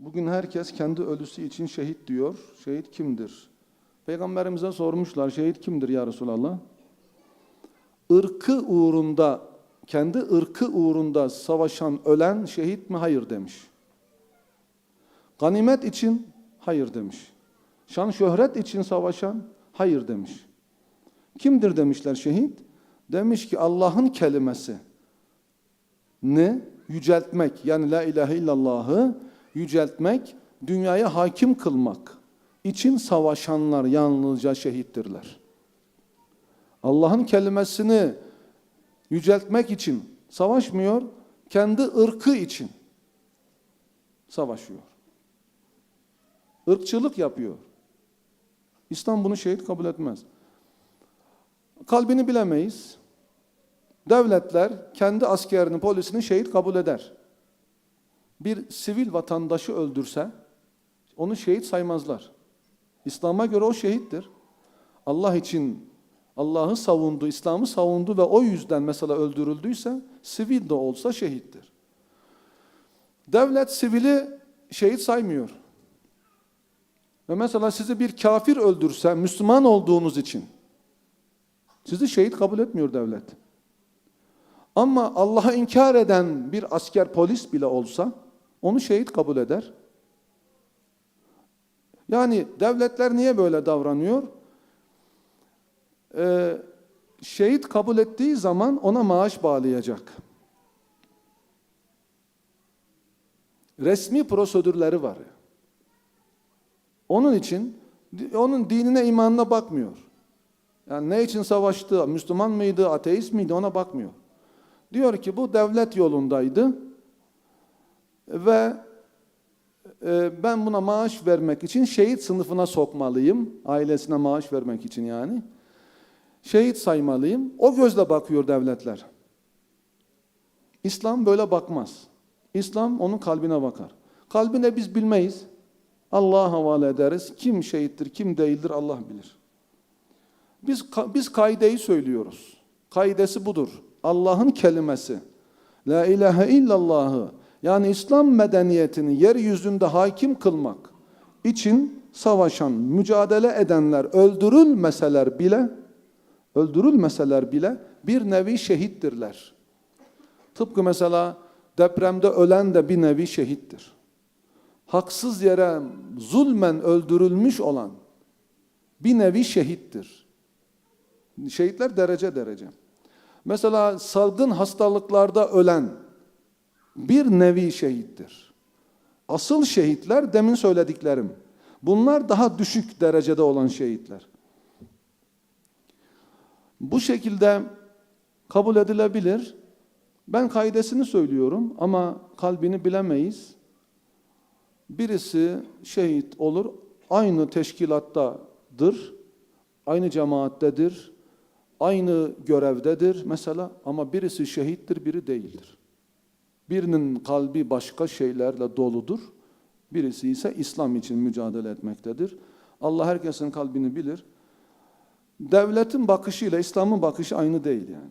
Bugün herkes kendi ölüsü için şehit diyor. Şehit kimdir? Peygamberimize sormuşlar şehit kimdir ya Resulallah? Irkı uğrunda, kendi ırkı uğrunda savaşan, ölen şehit mi? Hayır demiş. Ganimet için? Hayır demiş. Şan şöhret için savaşan? Hayır demiş. Kimdir demişler şehit? Demiş ki Allah'ın kelimesi ne? Yüceltmek yani la ilahe illallah'ı yüceltmek, dünyaya hakim kılmak için savaşanlar yalnızca şehittirler. Allah'ın kelimesini yüceltmek için savaşmıyor, kendi ırkı için savaşıyor. Irkçılık yapıyor. İslam bunu şehit kabul etmez. Kalbini bilemeyiz. Devletler kendi askerini, polisini şehit kabul eder. Bir sivil vatandaşı öldürse onu şehit saymazlar. İslam'a göre o şehittir. Allah için Allah'ı savundu, İslam'ı savundu ve o yüzden mesela öldürüldüyse sivil de olsa şehittir. Devlet sivili şehit saymıyor. Ve mesela sizi bir kafir öldürse Müslüman olduğunuz için sizi şehit kabul etmiyor devlet. Ama Allah'a inkar eden bir asker polis bile olsa onu şehit kabul eder. Yani devletler niye böyle davranıyor? Ee, şehit kabul ettiği zaman ona maaş bağlayacak. Resmi prosedürleri var. Onun için onun dinine imanına bakmıyor. Yani ne için savaştı? Müslüman mıydı? Ateist miydi? Ona bakmıyor. Diyor ki bu devlet yolundaydı ve e, ben buna maaş vermek için şehit sınıfına sokmalıyım. Ailesine maaş vermek için yani. Şehit saymalıyım. O gözle bakıyor devletler. İslam böyle bakmaz. İslam onun kalbine bakar. Kalbine biz bilmeyiz. Allah'a havale ederiz. Kim şehittir, kim değildir Allah bilir. Biz biz kaideyi söylüyoruz. Kaidesi budur. Allah'ın kelimesi. La ilahe illallahı yani İslam medeniyetini yeryüzünde hakim kılmak için savaşan, mücadele edenler öldürülmeseler bile öldürülmeseler bile bir nevi şehittirler. Tıpkı mesela depremde ölen de bir nevi şehittir. Haksız yere zulmen öldürülmüş olan bir nevi şehittir. Şehitler derece derece. Mesela salgın hastalıklarda ölen bir nevi şehittir. Asıl şehitler demin söylediklerim. Bunlar daha düşük derecede olan şehitler. Bu şekilde kabul edilebilir. Ben kaidesini söylüyorum ama kalbini bilemeyiz. Birisi şehit olur, aynı teşkilattadır, aynı cemaattedir, aynı görevdedir mesela ama birisi şehittir, biri değildir. Birinin kalbi başka şeylerle doludur, birisi ise İslam için mücadele etmektedir. Allah herkesin kalbini bilir. Devletin bakışıyla İslam'ın bakışı aynı değil yani.